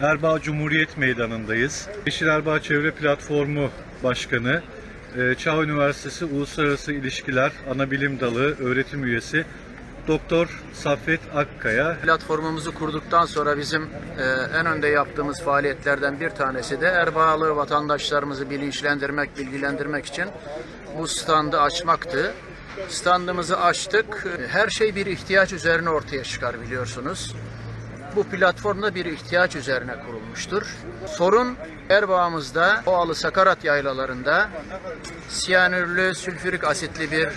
Erbaa Cumhuriyet Meydanı'ndayız. Yeşil Erbaa Çevre Platformu Başkanı, e, Çağ Üniversitesi Uluslararası İlişkiler Anabilim Dalı öğretim üyesi Doktor Saffet Akkaya. Platformumuzu kurduktan sonra bizim e, en önde yaptığımız faaliyetlerden bir tanesi de Erbağlı vatandaşlarımızı bilinçlendirmek, bilgilendirmek için bu standı açmaktı. Standımızı açtık. Her şey bir ihtiyaç üzerine ortaya çıkar biliyorsunuz. Bu platformda bir ihtiyaç üzerine kurulmuştur. Sorun Erbağımızda, Oğalı Sakarat yaylalarında siyanürlü, sülfürik asitli bir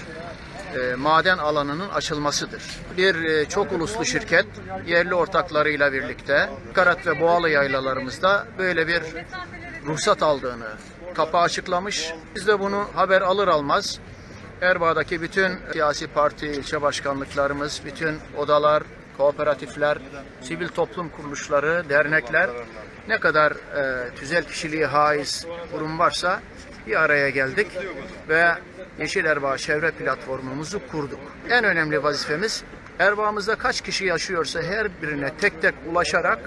e, maden alanının açılmasıdır. Bir e, çok uluslu şirket yerli ortaklarıyla birlikte Karat ve Boğalı yaylalarımızda böyle bir ruhsat aldığını kapağı açıklamış. Biz de bunu haber alır almaz Erbaa'daki bütün siyasi parti, ilçe başkanlıklarımız, bütün odalar, kooperatifler, sivil toplum kuruluşları, dernekler ne kadar e, tüzel kişiliği haiz kurum varsa bir araya geldik ve Yeşil Erbaa Çevre Platformumuzu kurduk. En önemli vazifemiz Erbaa'mızda kaç kişi yaşıyorsa her birine tek tek ulaşarak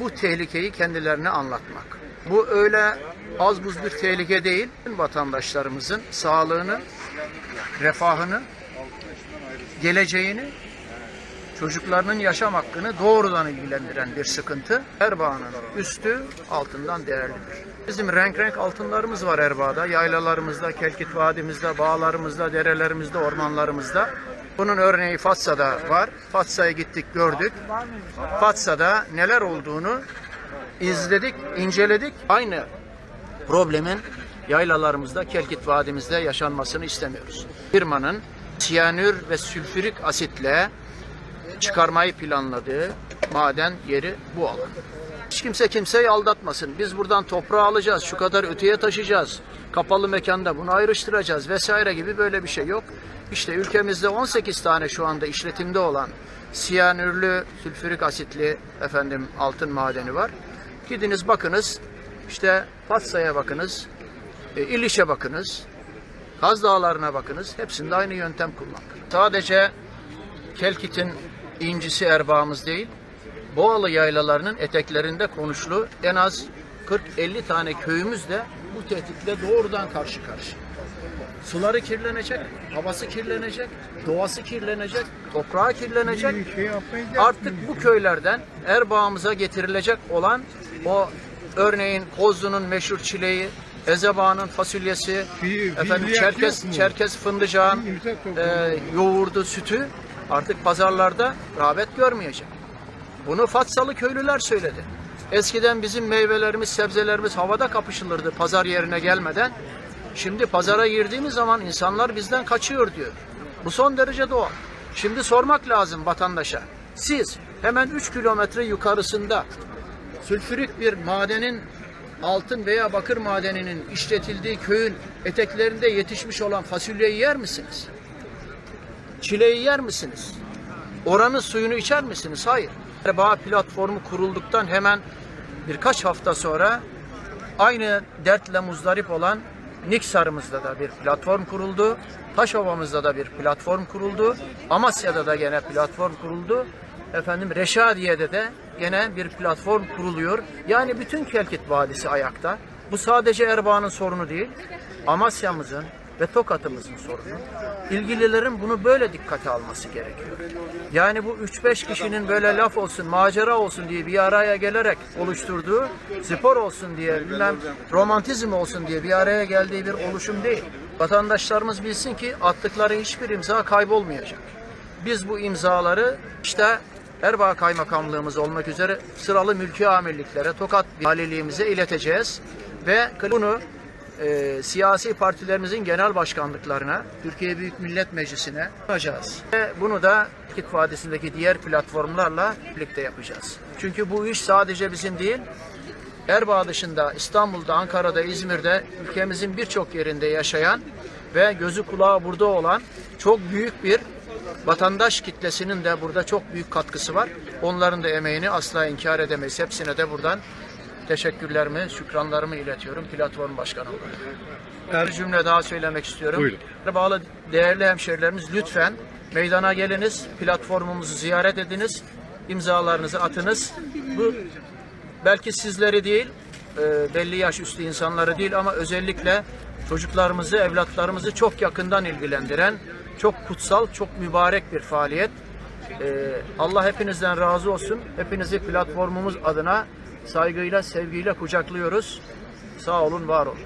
bu tehlikeyi kendilerine anlatmak. Bu öyle az buz bir tehlike değil. Vatandaşlarımızın sağlığını, refahını, geleceğini, çocuklarının yaşam hakkını doğrudan ilgilendiren bir sıkıntı. Erbaa'nın üstü altından değerlidir. Bizim renk renk altınlarımız var Erbaa'da. Yaylalarımızda, Kelkit Vadimizde, bağlarımızda, derelerimizde, ormanlarımızda. Bunun örneği Fatsa'da var. Fatsa'ya gittik, gördük. Fatsa'da neler olduğunu izledik, inceledik. Aynı problemin yaylalarımızda, Kelkit Vadimizde yaşanmasını istemiyoruz. Firmanın siyanür ve sülfürik asitle çıkarmayı planladığı maden yeri bu alan. Hiç kimse kimseyi aldatmasın. Biz buradan toprağı alacağız, şu kadar öteye taşıyacağız. Kapalı mekanda bunu ayrıştıracağız vesaire gibi böyle bir şey yok. İşte ülkemizde 18 tane şu anda işletimde olan siyanürlü, sülfürik asitli efendim altın madeni var. Gidiniz bakınız. İşte Fatsa'ya bakınız. E, İliş'e bakınız. Kaz Dağları'na bakınız. Hepsinde aynı yöntem kullanılır. Sadece Kelkit'in incisi erbağımız değil, Boğalı yaylalarının eteklerinde konuşlu en az 40-50 tane köyümüz de bu tehditle doğrudan karşı karşı. Suları kirlenecek, havası kirlenecek, doğası kirlenecek, toprağı kirlenecek. Artık bu köylerden Erbağımıza getirilecek olan o örneğin Kozlu'nun meşhur çileği, Ezebağ'ın fasulyesi, efendim Çerkes? Çerkes fındıcağın e, yoğurdu, sütü artık pazarlarda rağbet görmeyecek. Bunu Fatsalı köylüler söyledi. Eskiden bizim meyvelerimiz, sebzelerimiz havada kapışılırdı pazar yerine gelmeden. Şimdi pazara girdiğimiz zaman insanlar bizden kaçıyor diyor. Bu son derece doğal. Şimdi sormak lazım vatandaşa. Siz hemen 3 kilometre yukarısında sülfürik bir madenin altın veya bakır madeninin işletildiği köyün eteklerinde yetişmiş olan fasulyeyi yer misiniz? Çileği yer misiniz? Oranın suyunu içer misiniz? Hayır. Erbaa platformu kurulduktan hemen birkaç hafta sonra aynı dertle muzdarip olan Niksar'ımızda da bir platform kuruldu. Taşova'mızda da bir platform kuruldu. Amasya'da da gene platform kuruldu. Efendim Reşadiye'de de gene bir platform kuruluyor. Yani bütün Kelkit Vadisi ayakta. Bu sadece Erbaa'nın sorunu değil. Amasya'mızın ve Tokat'ımızın sorunu. İlgililerin bunu böyle dikkate alması gerekiyor. Yani bu 3-5 kişinin böyle laf olsun, macera olsun diye bir araya gelerek oluşturduğu, spor olsun diye, bilmem romantizm olsun diye bir araya geldiği bir oluşum değil. Vatandaşlarımız bilsin ki attıkları hiçbir imza kaybolmayacak. Biz bu imzaları işte Erbaa Kaymakamlığımız olmak üzere sıralı mülki amirliklere, Tokat Valiliğimize ileteceğiz ve bunu e, siyasi partilerimizin genel başkanlıklarına, Türkiye Büyük Millet Meclisi'ne yapacağız. Ve bunu da Kit Vadisi'ndeki diğer platformlarla birlikte yapacağız. Çünkü bu iş sadece bizim değil, Erbaa dışında İstanbul'da, Ankara'da, İzmir'de ülkemizin birçok yerinde yaşayan ve gözü kulağı burada olan çok büyük bir vatandaş kitlesinin de burada çok büyük katkısı var. Onların da emeğini asla inkar edemeyiz. Hepsine de buradan teşekkürlerimi, şükranlarımı iletiyorum platform başkanı olarak. Bir cümle daha söylemek istiyorum. Buyurun. Bağlı değerli hemşehrilerimiz lütfen meydana geliniz, platformumuzu ziyaret ediniz, imzalarınızı atınız. Bu belki sizleri değil, e, belli yaş üstü insanları değil ama özellikle çocuklarımızı, evlatlarımızı çok yakından ilgilendiren, çok kutsal, çok mübarek bir faaliyet. E, Allah hepinizden razı olsun. Hepinizi platformumuz adına saygıyla, sevgiyle kucaklıyoruz. Sağ olun, var olun.